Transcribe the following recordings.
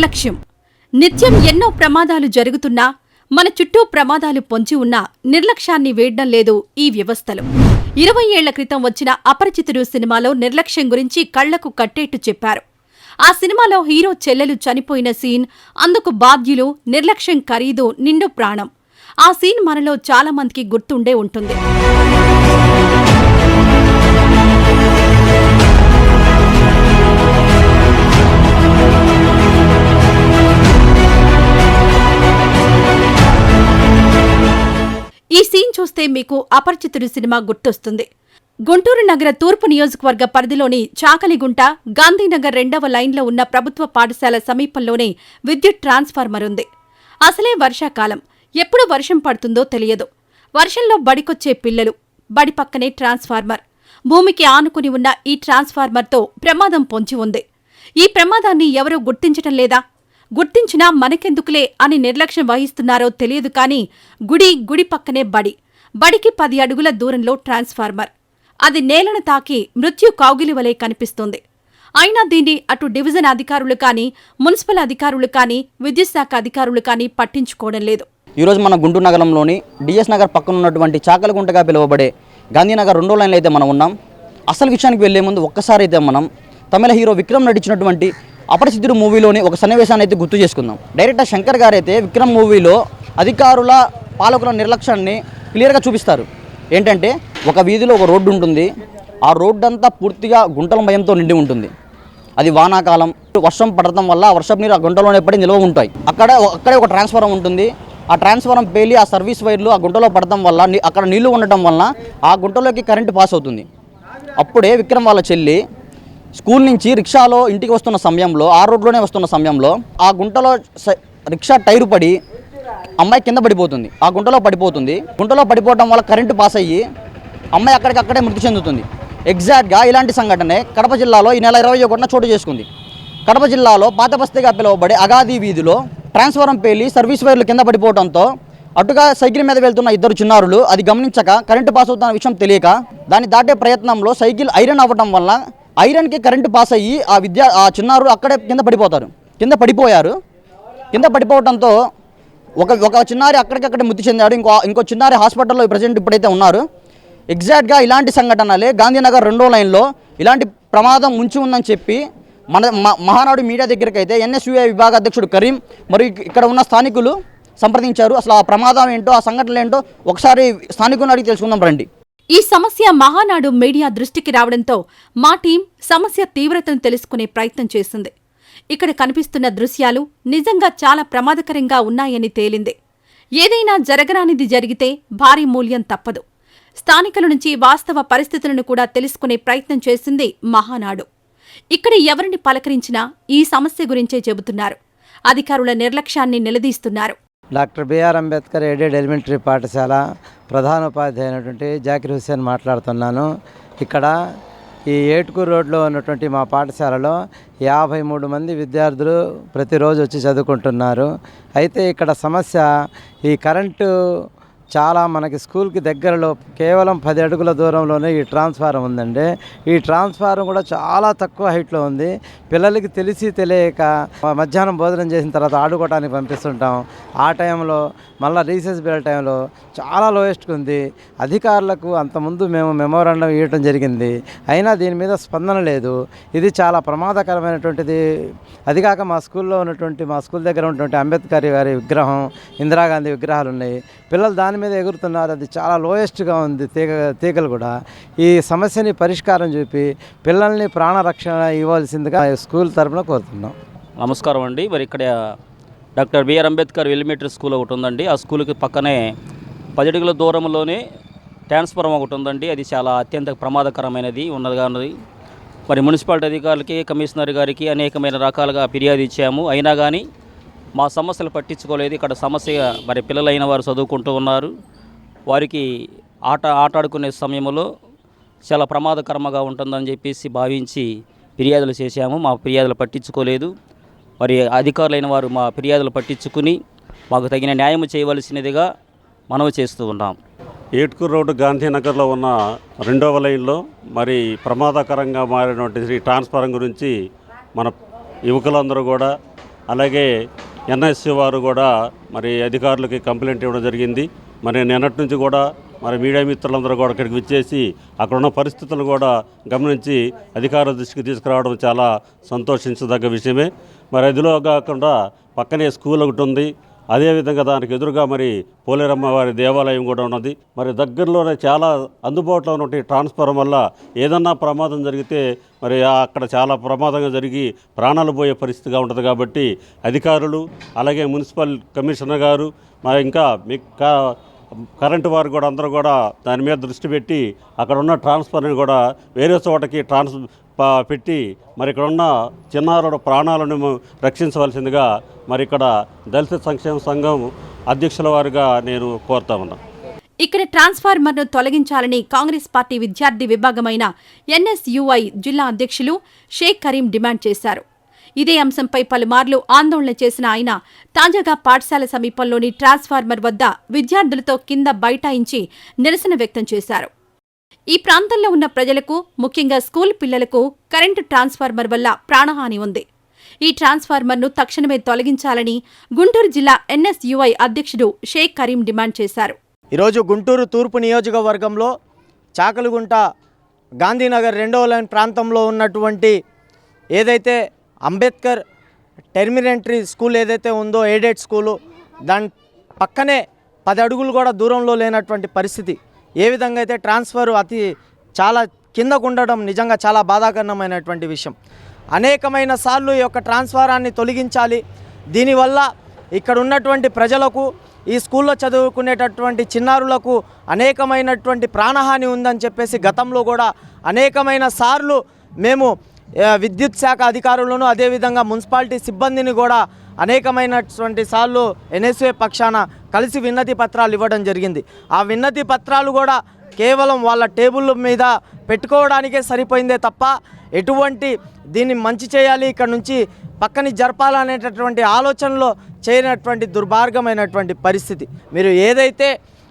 నిర్లక్ష్యం. నిత్యం ఎన్నో ప్రమాదాలు జరుగుతున్నా మన చుట్టూ ప్రమాదాలు పొంచి ఉన్నా నిర్లక్ష్యాన్ని వేయడం లేదు ఈ వ్యవస్థలు. ఇరవై ఏళ్ళ క్రితం వచ్చిన అపరిచితుడు సినిమాలో నిర్లక్ష్యం గురించి కళ్ళకు కట్టేట్టు చెప్పారు. ఆ సినిమాలో హీరో చెల్లెలు చనిపోయిన సీన్ అందుకు బాధ్యులు నిర్లక్ష్యం ఖరీదు నిండు ప్రాణం. ఆ సీన్ మనలో చాలా మందికి గుర్తుండే ఉంటుంది. ఈ సీన్ చూస్తే మీకు అపరిచితుడు సినిమా గుర్తొస్తుంది. గుంటూరు నగర తూర్పు నియోజకవర్గ పరిధిలోని చాకలిగుంట గాంధీనగర్ రెండవ లైన్లో ఉన్న ప్రభుత్వ పాఠశాల సమీపంలోనే విద్యుత్ ట్రాన్స్ఫార్మర్ ఉంది. అసలే వర్షాకాలం. ఎప్పుడు వర్షం పడుతుందో తెలియదు. వర్షంలో బడికొచ్చే పిల్లలు బడి పక్కనే ట్రాన్స్ఫార్మర్. భూమికి ఆనుకుని ఉన్న ఈ ట్రాన్స్ఫార్మర్తో ప్రమాదం పొంచి ఉంది. ఈ ప్రమాదాన్ని ఎవరూ గుర్తించటం లేదా? గుర్తించినా మనకెందుకులే అని నిర్లక్ష్యం వహిస్తున్నారో తెలియదు కానీ గుడి గుడి పక్కనే బడి. బడికి పది అడుగుల దూరంలో ట్రాన్స్ఫార్మర్. అది నేలను తాకి మృత్యు కౌగిలి వలె కనిపిస్తుంది. అయినా దీన్ని అటు డివిజన్ అధికారులు కానీ మున్సిపల్ అధికారులు కానీ విద్యుత్ శాఖ అధికారులు కానీ పట్టించుకోవడం లేదు. ఈరోజు మన గుంటూరు నగరంలోని డిఎస్ నగర్ పక్కన ఉన్నటువంటి చాకలగుంటగా పిలువబడే గాంధీనగర్ రెండో లైన్లో అయితే మనం ఉన్నాం. అసలు విషయానికి వెళ్ళే ముందు ఒక్కసారి అయితే మనం తమిళ హీరో విక్రమ్ నటించినటువంటి అపరిచితుడు మూవీలోని ఒక సన్నివేశాన్ని అయితే గుర్తు చేసుకుందాం. డైరెక్టర్ శంకర్ గారు అయితే విక్రమ్ మూవీలో అధికారుల పాలకుల నిర్లక్ష్యాన్ని క్లియర్గా చూపిస్తారు. ఏంటంటే ఒక వీధిలో ఒక రోడ్డు ఉంటుంది. ఆ రోడ్డు అంతా పూర్తిగా గుంటల భయంతో నిండి ఉంటుంది. అది వానాకాలం. వర్షం పడటం వల్ల ఆ వర్షపు నీరు ఆ గుంటలోనే పడి నిల్వ ఉంటాయి. అక్కడ అక్కడే ఒక ట్రాన్స్ఫారం ఉంటుంది. ఆ ట్రాన్స్ఫారం పేలి ఆ సర్వీస్ వైర్లు ఆ గుంటలో పడటం వల్ల అక్కడ నీళ్ళు ఉండటం వల్ల ఆ గుంటలోకి కరెంటు పాస్ అవుతుంది. అప్పుడే విక్రమ్ వాళ్ళ చెల్లి స్కూల్ నుంచి రిక్షాలో ఇంటికి వస్తున్న సమయంలో ఆ రోడ్లోనే వస్తున్న సమయంలో ఆ గుంటలో రిక్షా టైరు పడి అమ్మాయి కింద పడిపోతుంది. ఆ గుంటలో పడిపోతుంది. గుంటలో పడిపోవడం వల్ల కరెంటు పాస్ అయ్యి అమ్మాయి అక్కడికక్కడే మృతి చెందుతుంది. ఎగ్జాక్ట్గా ఇలాంటి సంఘటనే కడప జిల్లాలో ఈ నెల ఇరవై ఒకటిన చోటు చేసుకుంది. కడప జిల్లాలో పాతబస్తీగా పిలువబడే అగాది వీధిలో ట్రాన్స్ఫారం పేలి సర్వీస్ వైర్లు కింద పడిపోవడంతో అటుగా సైకిల్ మీద వెళ్తున్న ఇద్దరు చిన్నారులు అది గమనించక కరెంటు పాస్ అవుతున్న విషయం తెలియక దాన్ని దాటే ప్రయత్నంలో సైకిల్ ఐరన్ అవ్వడం వల్ల ఐరన్కి కరెంటు పాస్ అయ్యి ఆ విద్యా ఆ చిన్నారు అక్కడే కింద పడిపోతారు. కింద పడిపోయారు. కింద పడిపోవడంతో ఒక ఒక చిన్నారి అక్కడికక్కడే మృతి చెందాడు. ఇంకో ఇంకో చిన్నారి హాస్పిటల్లో ప్రజెంట్ ఇప్పుడైతే ఉన్నారు. ఎగ్జాక్ట్గా ఇలాంటి సంఘటనలే గాంధీనగర్ రెండో లైన్లో ఇలాంటి ప్రమాదం ముంచి ఉందని చెప్పి మన మ- మహానాడు మీడియా దగ్గరికి అయితే ఎన్ఎస్యుఐ విభాగ అధ్యక్షుడు కరీం మరియు ఇక్కడ ఉన్న స్థానికులు సంప్రదించారు. అసలు ఆ ప్రమాదం ఏంటో ఆ సంఘటనలు ఏంటో ఒకసారి స్థానికులను అడిగి తెలుసుకుందాం రండి. ఈ సమస్య మహానాడు మీడియా దృష్టికి రావడంతో మా టీం సమస్య తీవ్రతను తెలుసుకునే ప్రయత్నం చేసింది. ఇక్కడ కనిపిస్తున్న దృశ్యాలు నిజంగా చాలా ప్రమాదకరంగా ఉన్నాయని తేలింది. ఏదైనా జరగరానిది జరిగితే భారీ మూల్యం తప్పదు. స్థానికుల నుంచి వాస్తవ పరిస్థితులను కూడా తెలుసుకునే ప్రయత్నం చేసింది మహానాడు. ఇక్కడ ఎవరిని పలకరించినా ఈ సమస్య గురించే చెబుతున్నారు. అధికారుల నిర్లక్ష్యాన్ని నిలదీస్తున్నారు. Doctor BR Ambedkar aided elementary పాఠశాల ప్రధానోపాధ్యాయ అయినటువంటి జాకిర్ హుస్సేన్ మాట్లాడుతున్నాను. ఇక్కడ ఈ ఏటుకూరు రోడ్లో ఉన్నటువంటి మా పాఠశాలలో యాభై మూడు మంది విద్యార్థులు ప్రతిరోజు వచ్చి చదువుకుంటున్నారు. అయితే ఇక్కడ సమస్య ఈ కరెంటు చాలా మనకి స్కూల్కి దగ్గరలో కేవలం పది అడుగుల దూరంలోనే ఈ ట్రాన్స్ఫారం ఉందండి. ఈ ట్రాన్స్ఫారం కూడా చాలా తక్కువ హైట్లో ఉంది. పిల్లలకి తెలిసి తెలియక మధ్యాహ్నం భోజనం చేసిన తర్వాత ఆడుకోవడానికి పంపిస్తుంటాం. ఆ టైంలో మళ్ళీ రీసెస్ బెల్ టైంలో చాలా లోయెస్ట్గా ఉంది. అధికారులకు అంతకుముందు మేము మెమోరాండం ఇవ్వటం జరిగింది. అయినా దీని మీద స్పందన లేదు. ఇది చాలా ప్రమాదకరమైనటువంటిది. అది కాక మా స్కూల్లో ఉన్నటువంటి మా స్కూల్ దగ్గర ఉన్నటువంటి అంబేద్కర్ గారి విగ్రహం ఇందిరాగాంధీ విగ్రహాలు ఉన్నాయి. పిల్లలు దాని మీద ఎగురుతున్నారు. అది చాలా లోయెస్ట్గా ఉంది. తీగ తీగలు కూడా. ఈ సమస్యని పరిష్కారం చూపి పిల్లల్ని ప్రాణరక్షణ ఇవ్వాల్సిందిగా స్కూల్ తరపున కోరుతున్నాం. నమస్కారం అండి. మరి ఇక్కడ doctor BR Ambedkar elementary school ఒకటి ఉందండి. ఆ స్కూల్కి పక్కనే పది అడుగుల దూరంలోనే ట్రాన్స్ఫార్మర్ ఒకటి ఉందండి. అది చాలా అత్యంత ప్రమాదకరమైనది ఉన్నదిగా ఉన్నది. మరి మున్సిపాలిటీ అధికారులకి కమిషనర్ గారికి అనేకమైన రకాలుగా ఫిర్యాదు ఇచ్చాము. అయినా కానీ మా సమస్యలు పట్టించుకోలేదు. ఇక్కడ సమస్య మరి పిల్లలైన వారు చదువుకుంటూ ఉన్నారు. వారికి ఆట ఆటాడుకునే సమయంలో చాలా ప్రమాదకరంగా ఉంటుందని చెప్పేసి భావించి ఫిర్యాదులు చేశాము. మా ఫిర్యాదులు పట్టించుకోలేదు. మరి అధికారులైన వారు మా ఫిర్యాదులు పట్టించుకుని మాకు తగిన న్యాయం చేయవలసినదిగా మనవి చేస్తూ ఉన్నాం. ఏట్కూరు రోడ్డు గాంధీనగర్లో ఉన్న రెండవ లైన్లో మరి ప్రమాదకరంగా మారినటువంటి ఈ ట్రాన్స్ఫారం గురించి మన యువకులందరూ కూడా అలాగే ఎన్ఎస్సి వారు కూడా మరి అధికారులకి కంప్లైంట్ ఇవ్వడం జరిగింది. మరి నిన్నటి నుంచి కూడా మరి మీడియా మిత్రులందరూ కూడా ఇక్కడికి విచ్చేసి అక్కడ ఉన్న పరిస్థితులను కూడా గమనించి అధికారుల దృష్టికి తీసుకురావడం చాలా సంతోషించదగ్గ విషయమే. మరి అదిలో కాకుండా పక్కనే స్కూల్ ఒకటి ఉంది. అదేవిధంగా దానికి ఎదురుగా మరి పోలేరమ్మ వారి దేవాలయం కూడా ఉన్నది. మరి దగ్గరలోనే చాలా అందుబాటులో ఉన్నటువంటి ట్రాన్స్ఫారం వల్ల ఏదన్నా ప్రమాదం జరిగితే మరి అక్కడ చాలా ప్రమాదంగా జరిగి ప్రాణాలు పోయే పరిస్థితిగా ఉంటుంది కాబట్టి అధికారులు అలాగే మున్సిపల్ కమిషనర్ గారు మరి ఇంకా మీ కా- కరెంటు వారు కూడా అందరూ కూడా దాని మీద దృష్టి పెట్టి అక్కడ ఉన్న ట్రాన్స్ఫర్ని కూడా వేరే చోటకి ట్రాన్స్ పెట్టి మరి ఇక్కడ ఉన్న చిన్నారుల ప్రాణాలను రక్షించవలసిందిగా మరి ఇక్కడ దళిత సంక్షేమ సంఘం అధ్యక్షుల వారిగా నేను కోరుతా ఉన్నాను ఇక్కడ ట్రాన్స్ఫార్మర్ను తొలగించాలని కాంగ్రెస్ పార్టీ విద్యార్థి విభాగమైన ఎన్ఎస్యుఐ జిల్లా అధ్యక్షులు షేక్ కరీం డిమాండ్ చేశారు. ఇదే అంశంపై పలుమార్లు ఆందోళన చేసిన ఆయన తాజాగా పాఠశాల సమీపంలోని ట్రాన్స్ఫార్మర్ వద్ద విద్యార్థులతో కింద బైఠాయించి నిరసన వ్యక్తం చేశారు. ఈ ప్రాంతంలో ఉన్న ప్రజలకు ముఖ్యంగా స్కూల్ పిల్లలకు కరెంటు ట్రాన్స్ఫార్మర్ వల్ల ప్రాణహాని ఉంది. ఈ ట్రాన్స్ఫార్మర్ను తక్షణమే తొలగించాలని గుంటూరు జిల్లా ఎన్ఎస్యుఐ అధ్యక్షుడు షేక్ కరీం డిమాండ్ చేశారు. ఈరోజు గుంటూరు తూర్పు నియోజకవర్గంలో చాకలిగుంట గాంధీనగర్ రెండవ లైన్ ప్రాంతంలో ఉన్నటువంటి ఏదైతే అంబేద్కర్ టెర్మినెంటరీ స్కూల్ ఏదైతే ఉందో ఎయిడెడ్ స్కూలు దాని పక్కనే పది అడుగులు కూడా దూరంలో లేనటువంటి పరిస్థితి. ఏ విధంగా అయితే ట్రాన్స్ఫర్ అతి చాలా కిందకు ఉండడం నిజంగా చాలా బాధాకరమైనటువంటి విషయం. అనేకమైన సార్లు ఈ యొక్క ట్రాన్స్ఫారాన్ని తొలగించాలి. దీనివల్ల ఇక్కడ ఉన్నటువంటి ప్రజలకు ఈ స్కూల్లో చదువుకునేటటువంటి చిన్నారులకు అనేకమైనటువంటి ప్రాణహాని ఉందని చెప్పేసి గతంలో కూడా అనేకమైన సార్లు మేము విద్యుత్ శాఖ అధికారులను అదేవిధంగా మున్సిపాలిటీ సిబ్బందిని కూడా అనేకమైనటువంటి సార్లు ఎన్ఎస్ఏ పక్షాన కలిసి విన్నతి పత్రాలు ఇవ్వడం జరిగింది. ఆ విన్నతి పత్రాలు కూడా కేవలం వాళ్ళ టేబుల్ మీద పెట్టుకోవడానికే సరిపోయిందే తప్ప ఎటువంటి దీన్ని మంచి చేయాలి ఇక్కడ నుంచి పక్కని జరపాలనేటటువంటి ఆలోచనలో చేయనటువంటి దుర్మార్గమైనటువంటి పరిస్థితి. మీరు ఏదైతే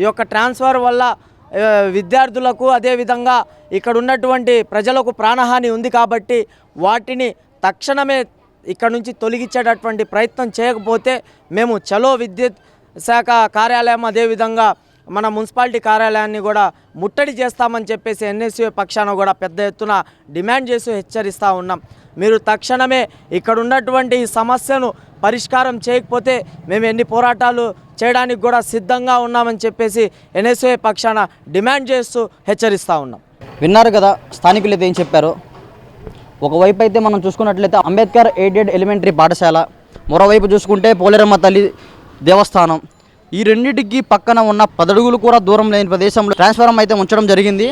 ఈ యొక్క ట్రాన్స్ఫర్ వల్ల విద్యార్థులకు అదేవిధంగా ఇక్కడ ఉన్నటువంటి ప్రజలకు ప్రాణహాని ఉంది కాబట్టి వాటిని తక్షణమే ఇక్కడ నుంచి తొలగించేటటువంటి ప్రయత్నం చేయకపోతే మేము చలో విద్యుత్ శాఖ కార్యాలయం అదేవిధంగా మన మున్సిపాలిటీ కార్యాలయాన్ని కూడా ముట్టడి చేస్తామని చెప్పేసి ఎన్ఎస్యూ పక్షాన కూడా పెద్ద ఎత్తున డిమాండ్ చేసి హెచ్చరిస్తూ ఉన్నాం. మీరు తక్షణమే ఇక్కడ ఉన్నటువంటి ఈ సమస్యను పరిష్కారం చేయకపోతే మేము ఎన్ని పోరాటాలు చేయడానికి కూడా సిద్ధంగా ఉన్నామని చెప్పేసి ఎన్ఎస్ఏ పక్షాన డిమాండ్ చేస్తూ హెచ్చరిస్తూ ఉన్నాం. విన్నారు కదా స్థానికులు ఏం చెప్పారో? ఒకవైపు అయితే మనం చూసుకున్నట్లయితే అంబేద్కర్ ఎయిడెడ్ ఎలిమెంటరీ పాఠశాల మరోవైపు చూసుకుంటే పోలేరమ్మ తల్లి దేవస్థానం. ఈ రెండింటికి పక్కన ఉన్న పదడుగులు కూడా దూరం లేని ప్రదేశంలో ట్రాన్స్ఫారం అయితే ఉంచడం జరిగింది.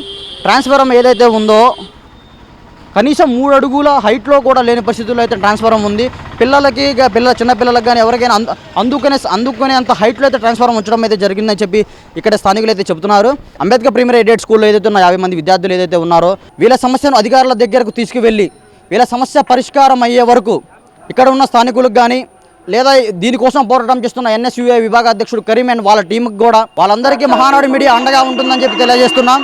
ట్రాన్స్ఫారం ఏదైతే ఉందో కనీసం మూడు అడుగుల హైట్లో కూడా లేని పరిస్థితుల్లో అయితే ట్రాన్స్ఫారం ఉంది. పిల్లలకి ఇక పిల్లల చిన్నపిల్లలకు కానీ ఎవరికైనా అందు అందుకునే అందుకునే అంత హైట్లో అయితే ట్రాన్స్ఫారం ఉంచడం అయితే జరిగిందని చెప్పి ఇక్కడ స్థానికులు అయితే చెబుతున్నారు. అంబేద్కర్ ప్రీమియర్ ఎయిడెడ్ స్కూల్లో ఏదైతే ఉన్న యాభై మంది విద్యార్థులు ఏదైతే ఉన్నారో వీళ్ళ సమస్యను అధికారుల దగ్గరకు తీసుకువెళ్ళి వీళ్ళ సమస్య పరిష్కారం అయ్యే వరకు ఇక్కడ ఉన్న స్థానికులకు కానీ లేదా దీనికోసం పోరాటం చేస్తున్న ఎన్ఎస్యుఐ విభాగ అధ్యక్షుడు కరీం అండ్ వాళ్ళ టీంకి కూడా వాళ్ళందరికీ మహానాడు మీడియా అండగా ఉంటుందని చెప్పి తెలియజేస్తున్నాం.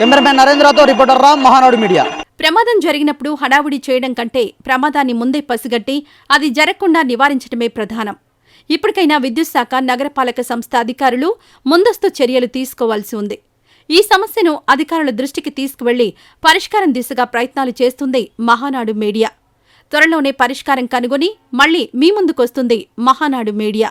కెమెరామెన్ నరేంద్రతో రిపోర్టర్ రామ్ మహానాడు మీడియా. ప్రమాదం జరిగినప్పుడు హడావుడి చేయడం కంటే ప్రమాదాన్ని ముందే పసిగట్టి అది జరగకుండా నివారించడమే ప్రధానం. ఇప్పటికైనా విద్యుత్ శాఖ నగరపాలక సంస్థ అధికారులు ముందస్తు చర్యలు తీసుకోవాల్సి ఉంది. ఈ సమస్యను అధికారుల దృష్టికి తీసుకువెళ్ళి పరిష్కారం దిశగా ప్రయత్నాలు చేస్తుంది మహానాడు మీడియా. త్వరలోనే పరిష్కారం కనుగొని మళ్ళీ మీ ముందుకొస్తుంది మహానాడు మీడియా.